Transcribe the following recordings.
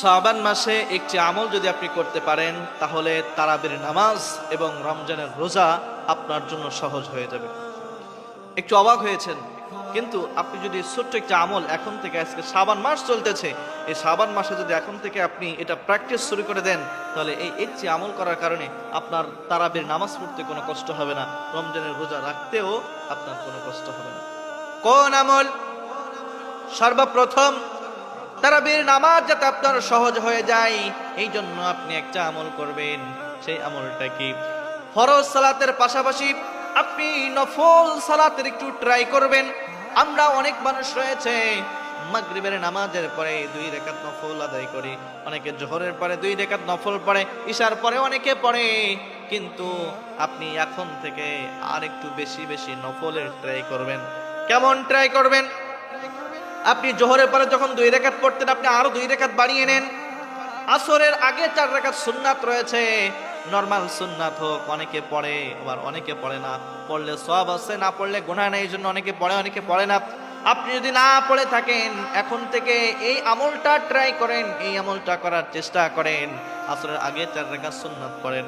শাবান মাসে একটি আমল যদি আপনি করতে পারেন, তাহলে তারাবির নামাজ এবং রমজানের রোজা আপনার জন্য সহজ হয়ে যাবে। একটু অবাক হয়েছেন, কিন্তু আপনি যদি ছোট্ট একটা আমল এখন থেকে আজকে সাবান মাস চলতেছে, এই সাবান মাসে যদি এখন থেকে আপনি এটা প্র্যাকটিস শুরু করে দেন, তাহলে এই একটি আমল করার কারণে আপনার তারাবির নামাজ পড়তে কোনো কষ্ট হবে না, রমজানের রোজা রাখতেও আপনার কোনো কষ্ট হবে না। কোন আমল? সর্বপ্রথম তারাবির নামাজ যাতে আপনার সহজ হয়ে যায় এই জন্য আপনি একটা আমল করবেন। সেই আমলটা কি? ফরজ সালাতের পাশাপাশি আপনি নফল সালাতের একটু ট্রাই করবেন। আমরা অনেক মানুষ রয়েছে, মাগরিবের নামাজের পরে দুই রেখাত নফল আদায় করি। অনেকে জোহরের পরে দুই রেখাত নফল পড়ে, ঈশার পরে অনেকে পড়ে। কিন্তু আপনি এখন থেকে আর একটু বেশি বেশি নফলের ট্রাই করবেন। কেমন ট্রাই করবেন? আপনি জোহরের পরে যখন দুই রেখাত পড়তেন, আপনি আরও দুই রেখাত বাড়িয়ে নেন। আসরের আগে চার রেখাত সুন্নাত রয়েছে। নর্মাল সুন্নাত হোক, অনেকে পড়ে, আবার অনেকে পড়ে না। পড়লে সব আছে, না পড়লে গুনাহ নেই, এই জন্য অনেকে পড়ে অনেকে পড়ে না। আপনি যদি না পড়ে থাকেন, এখন থেকে এই আমলটা ট্রাই করেন, এই আমলটা করার চেষ্টা করেন। আসরের আগে চার রেখাত সুন্নাত পড়েন।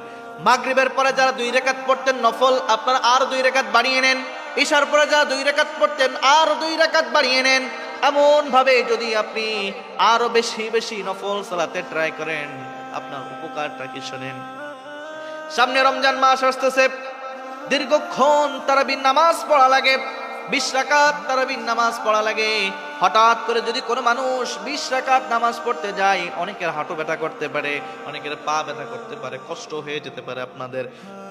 মাগরিবের পরে যারা দুই রেখাত পড়তেন, নফল, আপনারা আর দুই রেখাত বাড়িয়ে নেন। ঈশার পরে যারা দুই রেখাত পড়তেন, আর দুই রেখাত বাড়িয়ে নেন। এমন ভাবে যদি আপনি আরও বেশি বেশি নফল সালাতে ট্রাই করেন, আপনার উপকারটা কি শোনেন? সামনে রমজান মাস আসতেছে, দীর্ঘক্ষণ তারাবির নামাজ পড়া লাগে, বিশ রাকাত তারাবির নামাজ পড়া লাগে। হঠাৎ করে যদি কোনো মানুষ বিশ রাকাত নামাজ পড়তে যায়, অনেকের হাঁটু ব্যথা করতে পারে, অনেকের পা ব্যথা করতে পারে, কষ্ট হয়ে যেতে পারে আপনাদের।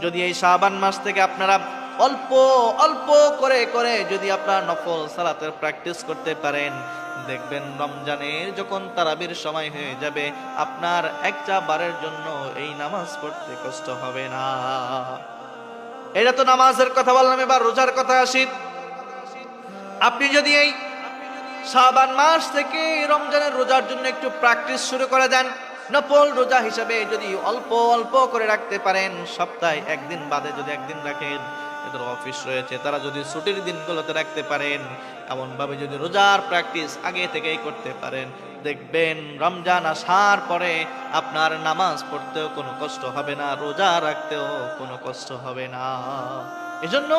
যদি এই শাবান মাস থেকে আপনারা অল্প অল্প করে করে যদি আপনার নফল সালাতের প্র্যাকটিস করতে পারেন, দেখবেন রমজানের যখন তারাবির সময় হয়ে যাবে, আপনার একটা বারের জন্য এই নামাজ পড়তে কষ্ট হবে না। এটা তো নামাজের কথা বললাম, এবার রোজার কথা আসি। আপনি যদি এই শাবান মাস থেকে রমজানের রোজার জন্য একটু প্র্যাকটিস শুরু করে দেন, নফল রোজা হিসাবে যদি অল্প অল্প করে রাখতে পারেন, সপ্তাহে একদিন বাদে যদি একদিন রাখেন এদের অফিস রয়েছে। তারা যদি ছুটির দিনগুলোতে রাখতে পারেন, এমনভাবে যদি রোজার প্র্যাকটিস আগে থেকেই করতে পারেন, দেখবেন রমজান আসার পরে আপনার নামাজ পড়তেও কোনো কষ্ট হবে না, রোজা রাখতেও কোনো কষ্ট হবে না। এজন্য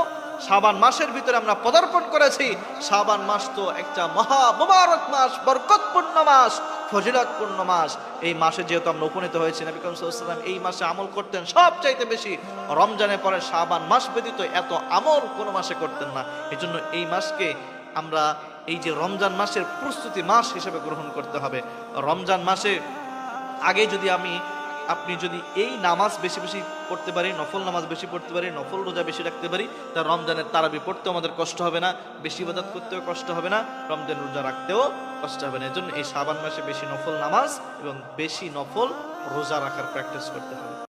শাবান মাসের ভিতরে আমরা পদার্পণ করেছি। শাবান মাস তো একটা মহা মুবারক মাস, বরকতপূর্ণ মাস। ফজিলতপূর্ণ মাস। এই মাসে যেহেতু আমরা উপনীত হয়েছি, নবী করিম ওয়াসাল্লাম এই মাসে আমল করতেন সবচাইতে বেশি। রমজানের পরে শাবান মাস ব্যতীত এত আমল কোনো মাসে করতেন না। এজন্য এই মাসকে আমরা এই যে রমজান মাসের প্রস্তুতি মাস হিসেবে গ্রহণ করতে হবে। রমজান মাসে আগে যদি আমি, আপনি যদি এই নামাজ বেশি বেশি পড়তে পারি, নফল নামাজ বেশি পড়তে পারি, নফল রোজা বেশি রাখতে পারি, তা রমজানের তারাবি পড়তেও আমাদের কষ্ট হবে না, বেশি ইবাদত করতেও কষ্ট হবে না, রমজান রোজা রাখতেও কষ্ট হবে না। এজন্য এই সাবান মাসে বেশি নফল নামাজ এবং বেশি নফল রোজা রাখার প্র্যাকটিস করতে হবে।